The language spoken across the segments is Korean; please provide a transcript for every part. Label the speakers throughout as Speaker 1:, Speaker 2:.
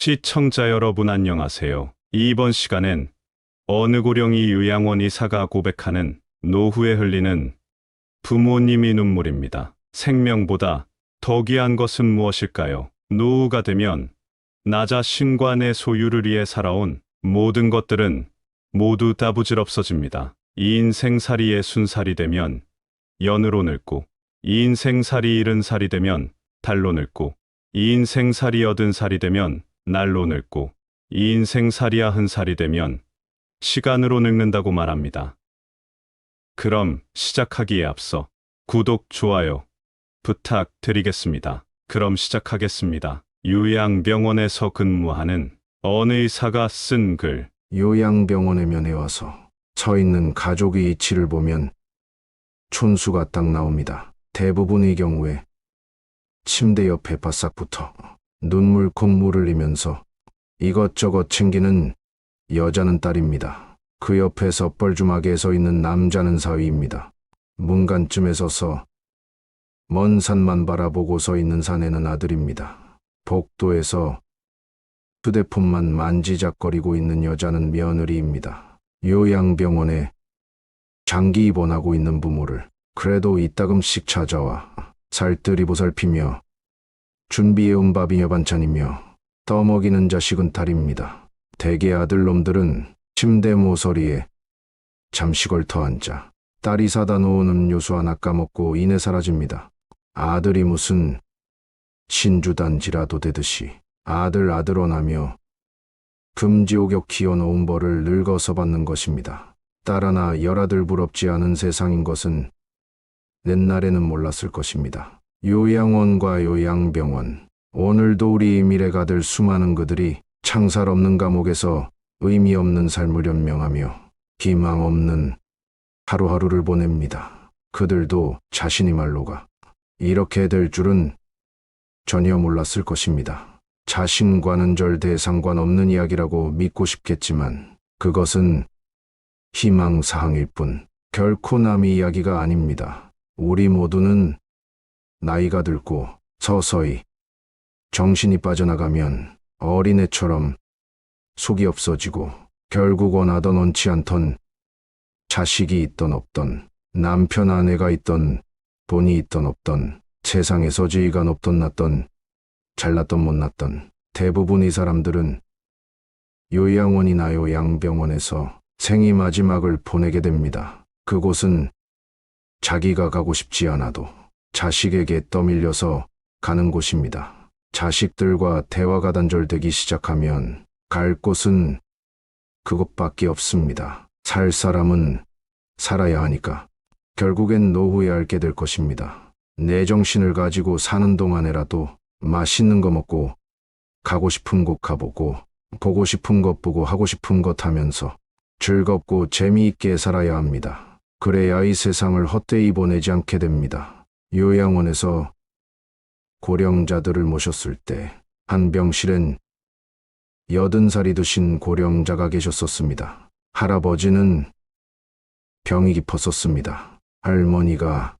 Speaker 1: 시청자 여러분 안녕하세요. 이번 시간엔 어느 고령이 요양원 의사가 고백하는 노후에 흘리는 부모님이 눈물입니다. 생명보다 더 귀한 것은 무엇일까요? 노후가 되면 나 자신과 내 소유를 위해 살아온 모든 것들은 모두 다 부질없어집니다. 이 인생살이의 순살이 되면 연으로 늙고 이 인생살이 잃은 살이 되면 달로 늙고 이 인생살이 얻은 살이 되면 날로 늙고 이 인생 살이 아흔 살이 되면 시간으로 늙는다고 말합니다. 그럼 시작하기에 앞서 구독, 좋아요 부탁드리겠습니다. 그럼 시작하겠습니다. 요양병원에서 근무하는 어느 의사가 쓴 글.
Speaker 2: 요양병원에 면회 와서 서 있는 가족의 이치를 보면 촌수가 딱 나옵니다. 대부분의 경우에 침대 옆에 바싹 붙어 눈물 콧물을 흘리면서 이것저것 챙기는 여자는 딸입니다. 그 옆에서 뻘쭘하게 서 있는 남자는 사위입니다. 문간쯤에 서서 먼 산만 바라보고 서 있는 사내는 아들입니다. 복도에서 휴대폰만 만지작거리고 있는 여자는 며느리입니다. 요양병원에 장기 입원하고 있는 부모를 그래도 이따금씩 찾아와 살뜰히 보살피며 준비해온 밥이며 반찬이며 떠먹이는 자식은 딸입니다. 대개 아들놈들은 침대 모서리에 잠시 걸터 앉아 딸이 사다 놓은 음료수 하나 까먹고 이내 사라집니다. 아들이 무슨 신주단지라도 되듯이 아들 아들원하며 금지옥역 키워놓은 벌을 늙어서 받는 것입니다. 딸 하나 열아들 부럽지 않은 세상인 것은 옛날에는 몰랐을 것입니다. 요양원과 요양병원 오늘도 우리 미래가 될 수많은 그들이 창살 없는 감옥에서 의미 없는 삶을 연명하며 희망 없는 하루하루를 보냅니다. 그들도 자신이 말로가 이렇게 될 줄은 전혀 몰랐을 것입니다. 자신과는 절대 상관없는 이야기라고 믿고 싶겠지만 그것은 희망사항일 뿐 결코 남의 이야기가 아닙니다. 우리 모두는 나이가 들고 서서히 정신이 빠져나가면 어린애처럼 속이 없어지고 결국 원하던 원치 않던 자식이 있던 없던 남편 아내가 있던 돈이 있던 없던 세상에서 지위가 높던 낮던 잘났던 못났던 대부분의 사람들은 요양원이나 요양병원에서 생이 마지막을 보내게 됩니다. 그곳은 자기가 가고 싶지 않아도 자식에게 떠밀려서 가는 곳입니다. 자식들과 대화가 단절되기 시작하면 갈 곳은 그것밖에 없습니다. 살 사람은 살아야 하니까 결국엔 노후에 앓게 될 것입니다. 내 정신을 가지고 사는 동안에라도 맛있는 거 먹고 가고 싶은 곳 가보고 보고 싶은 것 보고 하고 싶은 것 하면서 즐겁고 재미있게 살아야 합니다. 그래야 이 세상을 헛되이 보내지 않게 됩니다. 요양원에서 고령자들을 모셨을 때 한 병실엔 여든 살이 드신 고령자가 계셨었습니다. 할아버지는 병이 깊었었습니다. 할머니가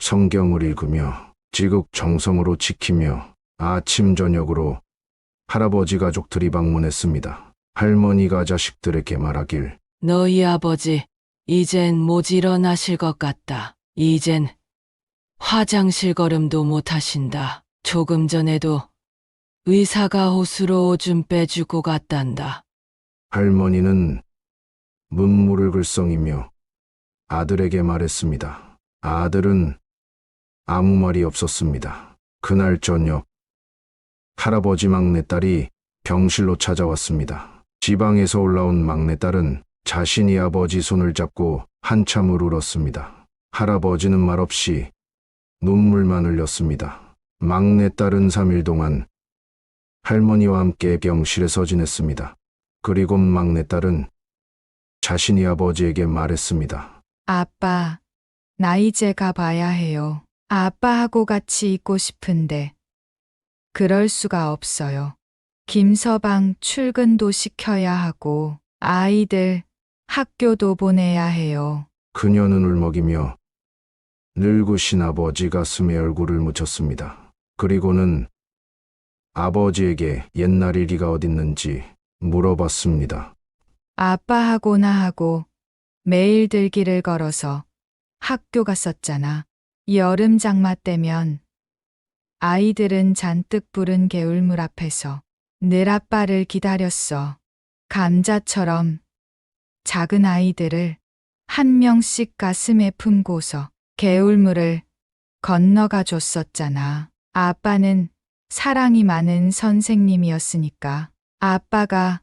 Speaker 2: 성경을 읽으며 지극정성으로 지키며 아침 저녁으로 할아버지 가족들이 방문했습니다. 할머니가 자식들에게 말하길
Speaker 3: 너희 아버지, 이젠 못 일어나실 것 같다. 이젠 화장실 걸음도 못 하신다. 조금 전에도 의사가 호수로 오줌 빼주고 갔단다.
Speaker 2: 할머니는 문물을 글썽이며 아들에게 말했습니다. 아들은 아무 말이 없었습니다. 그날 저녁 할아버지 막내딸이 병실로 찾아왔습니다. 지방에서 올라온 막내딸은 자신이 아버지 손을 잡고 한참을 울었습니다. 할아버지는 말없이 눈물만 흘렸습니다. 막내 딸은 3일 동안 할머니와 함께 병실에서 지냈습니다. 그리고 막내 딸은 자신이 아버지에게 말했습니다.
Speaker 4: 아빠, 나 이제 가봐야 해요. 아빠하고 같이 있고 싶은데. 그럴 수가 없어요. 김서방 출근도 시켜야 하고, 아이들 학교도 보내야 해요.
Speaker 2: 그녀는 울먹이며 늙으신 아버지 가슴에 얼굴을 묻혔습니다. 그리고는 아버지에게 옛날 일이가 어딨는지 물어봤습니다.
Speaker 4: 아빠하고 나하고 매일 들길을 걸어서 학교 갔었잖아. 여름 장마 때면 아이들은 잔뜩 부른 개울물 앞에서 늘 아빠를 기다렸어. 감자처럼 작은 아이들을 한 명씩 가슴에 품고서 개울물을 건너가 줬었잖아. 아빠는 사랑이 많은 선생님이었으니까 아빠가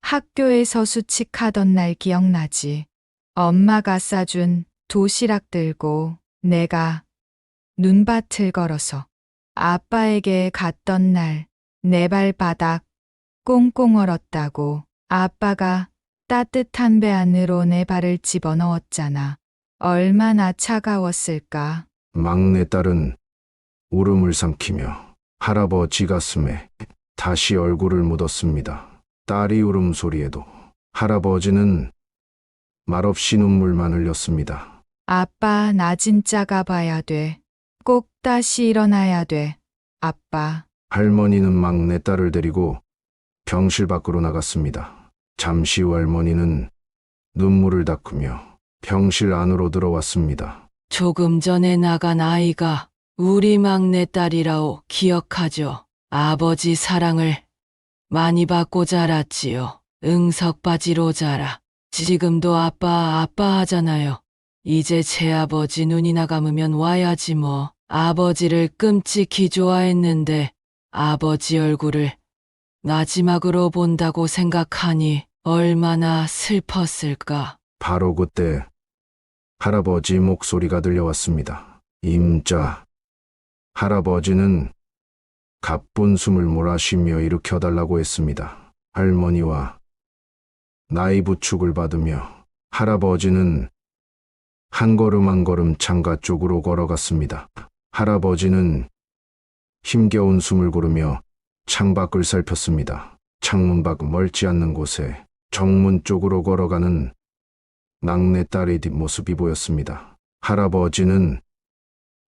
Speaker 4: 학교에서 수칙하던 날 기억나지? 엄마가 싸준 도시락 들고 내가 눈밭을 걸어서 아빠에게 갔던 날 내 발바닥 꽁꽁 얼었다고 아빠가 따뜻한 배 안으로 내 발을 집어넣었잖아. 얼마나 차가웠을까?
Speaker 2: 막내딸은 울음을 삼키며 할아버지 가슴에 다시 얼굴을 묻었습니다. 딸이 울음소리에도 할아버지는 말없이 눈물만 흘렸습니다.
Speaker 4: 아빠, 나 진짜 가봐야 돼. 꼭 다시 일어나야 돼. 아빠.
Speaker 2: 할머니는 막내 딸을 데리고 병실 밖으로 나갔습니다. 잠시 후 할머니는 눈물을 닦으며 병실 안으로 들어왔습니다.
Speaker 3: 조금 전에 나간 아이가 우리 막내딸이라오 기억하죠. 아버지 사랑을 많이 받고 자랐지요. 응석바지로 자라. 지금도 아빠 아빠 하잖아요. 이제 제 아버지 눈이나 감으면 와야지 뭐. 아버지를 끔찍히 좋아했는데 아버지 얼굴을 마지막으로 본다고 생각하니 얼마나 슬펐을까.
Speaker 2: 바로 그때 할아버지 목소리가 들려왔습니다. 임자. 할아버지는 가쁜 숨을 몰아쉬며 일으켜달라고 했습니다. 할머니와 나이 부축을 받으며 할아버지는 한 걸음 한 걸음 창가 쪽으로 걸어갔습니다. 할아버지는 힘겨운 숨을 고르며 창밖을 살폈습니다. 창문 밖 멀지 않는 곳에 정문 쪽으로 걸어가는 막내딸의 뒷모습이 보였습니다. 할아버지는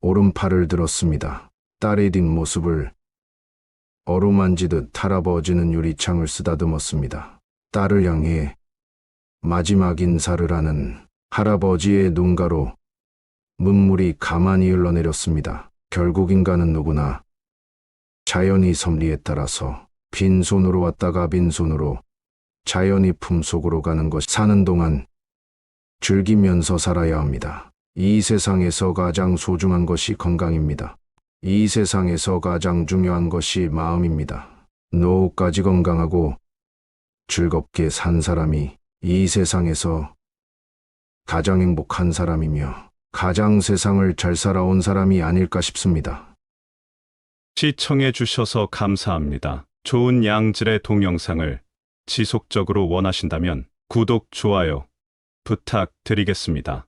Speaker 2: 오른팔을 들었습니다. 딸의 뒷모습을 어루만지듯 할아버지는 유리창을 쓰다듬었습니다. 딸을 향해 마지막 인사를 하는 할아버지의 눈가로 눈물이 가만히 흘러내렸습니다. 결국 인간은 누구나 자연의 섭리에 따라서 빈손으로 왔다가 빈손으로 자연의 품속으로 가는 것 사는 동안 즐기면서 살아야 합니다. 이 세상에서 가장 소중한 것이 건강입니다. 이 세상에서 가장 중요한 것이 마음입니다. 노후까지 건강하고 즐겁게 산 사람이 이 세상에서 가장 행복한 사람이며 가장 세상을 잘 살아온 사람이 아닐까 싶습니다.
Speaker 1: 시청해 주셔서 감사합니다. 좋은 양질의 동영상을 지속적으로 원하신다면 구독, 좋아요 부탁드리겠습니다.